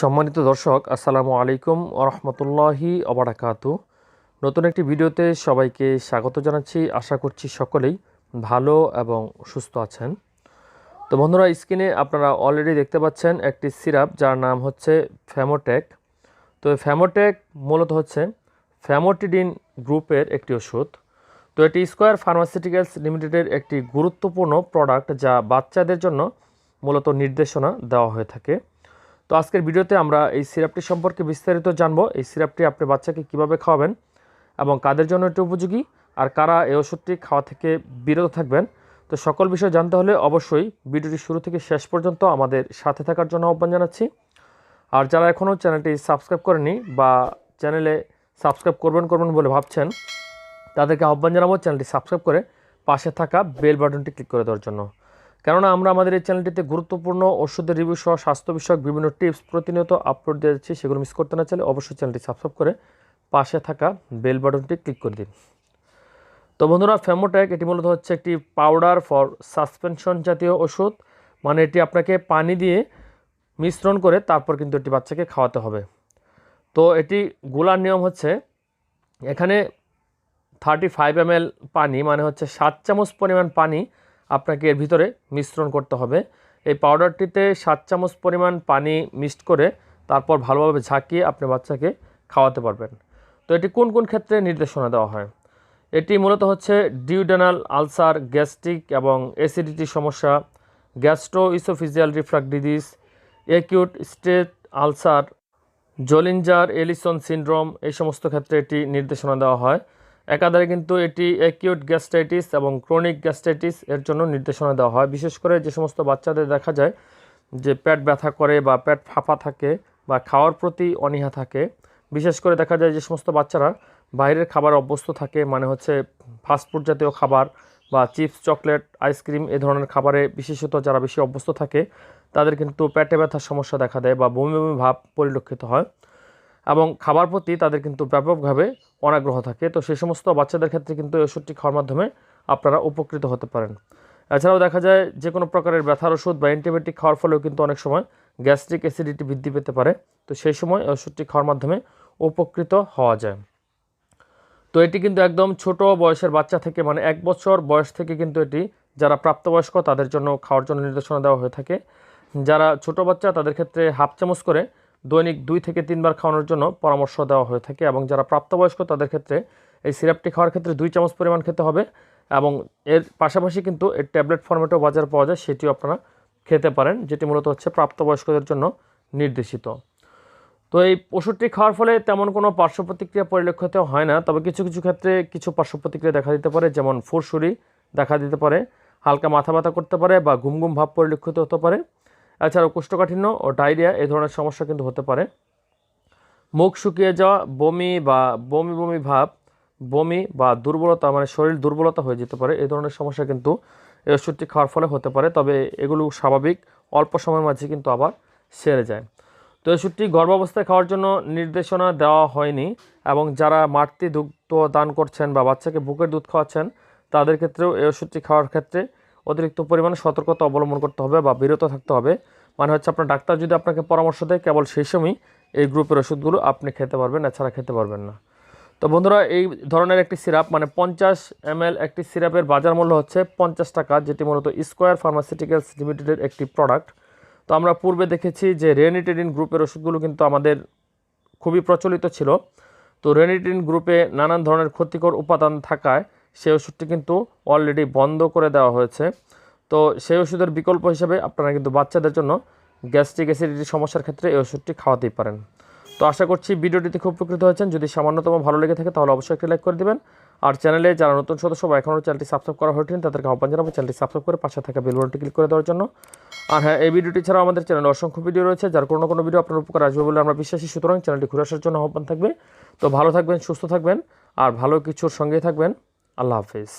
সম্মানিত দর্শক, আসসালামু আলাইকুম রহমতুল্লাহি অবরাকাতু নতুন একটি ভিডিওতে সবাইকে স্বাগত জানাচ্ছি। আশা করছি সকলেই ভালো এবং সুস্থ আছেন। তো বন্ধুরা, স্ক্রিনে আপনারা অলরেডি দেখতে পাচ্ছেন একটি সিরাপ, যার নাম হচ্ছে ফ্যামোটেক তো ফ্যামোটেক মূলত হচ্ছে ফ্যামোটিডিন গ্রুপের একটি ওষুধ। তো এটি স্কোয়ার ফার্মাসিউটিক্যালস লিমিটেডের একটি গুরুত্বপূর্ণ প্রোডাক্ট, যা বাচ্চাদের জন্য মূলত নির্দেশনা দেওয়া হয়ে থাকে। তো আজকের ভিডিওতে আমরা এই সিরাপটি সম্পর্কে বিস্তারিত জানব। এই সিরাপটি আপনি বাচ্চাকে কীভাবে খাওয়াবেন এবং কাদের জন্য এটি উপযোগী আর কারা এই ওষুধটি খাওয়া থেকে বিরত থাকবেন। তো সকল বিষয় জানতে হলে অবশ্যই ভিডিওটি শুরু থেকে শেষ পর্যন্ত আমাদের সাথে থাকার জন্য আহ্বান জানাচ্ছি। আর যারা এখনও চ্যানেলটি সাবস্ক্রাইব করেনি বা চ্যানেলে সাবস্ক্রাইব করবেন করবেন বলে ভাবছেন, তাদেরকে আহ্বান জানাব চ্যানেলটি সাবস্ক্রাইব করে পাশে থাকা বেল বাটনটি ক্লিক করে দেওয়ার জন্য। কেননা আমরা আমাদের এই চ্যানেলটিতে গুরুত্বপূর্ণ ওষুধের রিভিউ সহ স্বাস্থ্য বিষয়ক বিভিন্ন টিপস প্রতিনিয়ত আপলোড দিয়ে যাচ্ছি, সেগুলো মিস করতে না চাইলে অবশ্যই চ্যানেলটি সাবস্ক্রাইব করে পাশে থাকা বেল বাটনটি ক্লিক করে দিন। তো বন্ধুরা ফেমোট্যাক এটি মূলত হচ্ছে একটি পাউডার ফর সাসপেনশন জাতীয় ওষুধ। মানে এটি আপনাকে পানি দিয়ে মিশ্রণ করে তারপর কিন্তু এটি বাচ্চাকে খাওয়াতে হবে। তো এটি গোলার নিয়ম হচ্ছে, এখানে থার্টি ফাইভ এম পানি মানে হচ্ছে সাত চামচ পরিমাণ পানি আপনাকে এর ভিতরে মিশ্রণ করতে হবে। এই পাউডারটিতে সাত চামচ পরিমাণ পানি মিক্সড করে তারপর ভালোভাবে ঝাঁকিয়ে আপনি বাচ্চাকে খাওয়াতে পারবেন। তো এটি কোন কোন ক্ষেত্রে নির্দেশনা দেওয়া হয়? এটি মূলত হচ্ছে ডিউডেনাল আলসার, গ্যাস্ট্রিক এবং অ্যাসিডিটি সমস্যা gastro oesophageal reflux disease, acute state ulcer, Zollinger Ellison syndrome, এই সমস্ত ক্ষেত্রে এটি নির্দেশনা দেওয়া হয়। একাধারে কিন্তু এটি অ্যাকিউট গ্যাস্ট্রাইটিস এবং ক্রনিক গ্যাস্ট্রাইটিস এর জন্য নির্দেশনা দেওয়া হয়। বিশেষ করে যে সমস্ত বাচ্চাদের দেখা যায় যে পেট ব্যথা করে বা পেট ফাঁপা থাকে বা খাওয়ার প্রতি অনীহা থাকে, বিশেষ করে দেখা যায় যে সমস্ত বাচ্চারা বাইরের খাবার অভ্যস্ত থাকে মানে হচ্ছে ফাস্টফুড জাতীয় খাবার বা চিপস চকলেট আইসক্রিম এ ধরনের খাবারে বিশেষত যারা বেশি অভ্যস্ত থাকে, তাদের কিন্তু পেটে ব্যথার সমস্যা দেখা দেয় বা বমি বমি ভাব পরিলক্ষিত হয় এবং খাবার প্রতি তাদের কিন্তু ব্যাপকভাবে অনাগ্রহ থাকে। তো সেই সমস্ত বাচ্চাদের ক্ষেত্রে কিন্তু এই ওষুধটি খাওয়ার মাধ্যমে আপনারা উপকৃত হতে পারেন। এছাড়াও দেখা যায় যে কোনো প্রকারের ব্যথার ওষুধ বা অ্যান্টিবায়োটিক খাওয়ার ফলেও কিন্তু অনেক সময় গ্যাস্ট্রিক অ্যাসিডিটি বৃদ্ধি পেতে পারে। তো সেই সময় ওষুধটি খাওয়ার মাধ্যমে উপকৃত হওয়া যায়। তো এটি কিন্তু একদম ছোট বয়সের বাচ্চা থেকে মানে এক বছর বয়স থেকে কিন্তু এটি যারা প্রাপ্তবয়স্ক তাদের জন্য খাওয়ার জন্য নির্দেশনা দেওয়া হয়ে থাকে। যারা ছোট বাচ্চা তাদের ক্ষেত্রে হাফ চামচ করে দৈনিক দুই থেকে তিনবার খাওয়ানোর জন্য পরামর্শ দেওয়া হয়ে থাকে এবং যারা প্রাপ্তবয়স্ক তাদের ক্ষেত্রে এই সিরাপটি খাওয়ার ক্ষেত্রে দুই চামচ পরিমাণ খেতে হবে এবং এর পাশাপাশি কিন্তু এর ট্যাবলেট ফর্মেটেও বাজার পাওয়া যায়, সেটিও আপনারা খেতে পারেন, যেটি মূলত হচ্ছে প্রাপ্তবয়স্কদের জন্য নির্দেশিত। তো এই ওষুধটি খাওয়ার ফলে তেমন কোনো পার্শ্ব প্রতিক্রিয়া পরিলক্ষিত হয় না, তবে কিছু কিছু ক্ষেত্রে কিছু পার্শ্ব প্রতিক্রিয়া দেখা দিতে পারে, যেমন ফুরসুরি দেখা দিতে পারে, হালকা মাথা ব্যথা করতে পারে বা ঘুম ঘুম ভাব পরিলক্ষিত হতে পারে। এছাড়াও কোষ্ঠকাঠিন্য ও ডায়রিয়া এই ধরনের সমস্যা কিন্তু হতে পারে। মুখ শুকিয়ে যাওয়া, বমি বা বমি বমি ভাব, বমি বা দুর্বলতা মানে শরীর দুর্বলতা হয়ে যেতে পারে এই ধরনের সমস্যা কিন্তু এই ওষুধটি খাওয়ার ফলে হতে পারে, তবে এগুলো স্বাভাবিক, অল্প সময়ের মাঝে কিন্তু আবার সেরে যায়। তো ওষুধটি গর্ভাবস্থায় খাওয়ার জন্য নির্দেশনা দেওয়া হয়নি এবং যারা মাতৃ দুগ্ধ দান করছেন বা বাচ্চাকে বুকের দুধ খাওয়াচ্ছেন, তাদের ক্ষেত্রেও এই ওষুধটি খাওয়ার ক্ষেত্রে অতিরিক্ত পরিমাণে সতর্কতা অবলম্বন করতে হবে বা বিরত থাকতে হবে। মানে হচ্ছে আপনার ডাক্তার যদি আপনাকে পরামর্শ দেয়, কেবল সেই সময়ই এই গ্রুপের ওষুধগুলো আপনি খেতে পারবেন, এছাড়া খেতে পারবেন না। তো বন্ধুরা, এই ধরনের একটি সিরাপ মানে পঞ্চাশ এম একটি সিরাপের বাজার মূল্য হচ্ছে পঞ্চাশ টাকা, যেটি মূলত স্কোয়ার ফার্মাসিউটিক্যালস লিমিটেডের একটি প্রোডাক্ট। তো আমরা পূর্বে দেখেছি যে রেনিটেডিন গ্রুপের ওষুধগুলো কিন্তু আমাদের খুবই প্রচলিত ছিল। তো রেনিটিন গ্রুপে নানান ধরনের ক্ষতিকর উপাদান থাকায় সেই ওষুধটি কিন্তু অলরেডি বন্ধ করে দেওয়া হয়েছে। তো সেই ওষুধের বিকল্প হিসেবে আপনারা কিন্তু বাচ্চাদের জন্য গ্যাস্ট্রিক অ্যাসিডিটি সমস্যার ক্ষেত্রে এই ওষুধটি খাওয়াতেই পারেন। তো আশা করছি ভিডিওটিতে খুব উপকৃত হয়েছেন। যদি সামান্যতম ভালো লেগে থাকে তাহলে অবশ্যই একটি লাইক করে দেবেন। আর চ্যানেলে যারা নতুন সদস্য বা এখনও চ্যানেলটি সাবস্ক্রাইব করা হয়েছেন তাদেরকে আহ্বান জানাব চ্যানেলটি সাবস্ক্রাইব করে পাশে থাকা বেল বাটনটি ক্লিক করে দেওয়ার জন্য। আর হ্যাঁ এই ভিডিওটি ছাড়াও আমাদের চ্যানেলে অসংখ্য ভিডিও রয়েছে। যার কোনো কোনো ভিডিও আপনার উপকার আসবে বলে আমরা বিশ্বাসী। সুতরাং চ্যানেলটি ঘুরে আসার জন্য আহ্বান থাকবে। তো ভালো থাকবেন, সুস্থ থাকবেন। আর ভালো কিছুর সঙ্গেই থাকবেন। আল্লাহ হাফিজ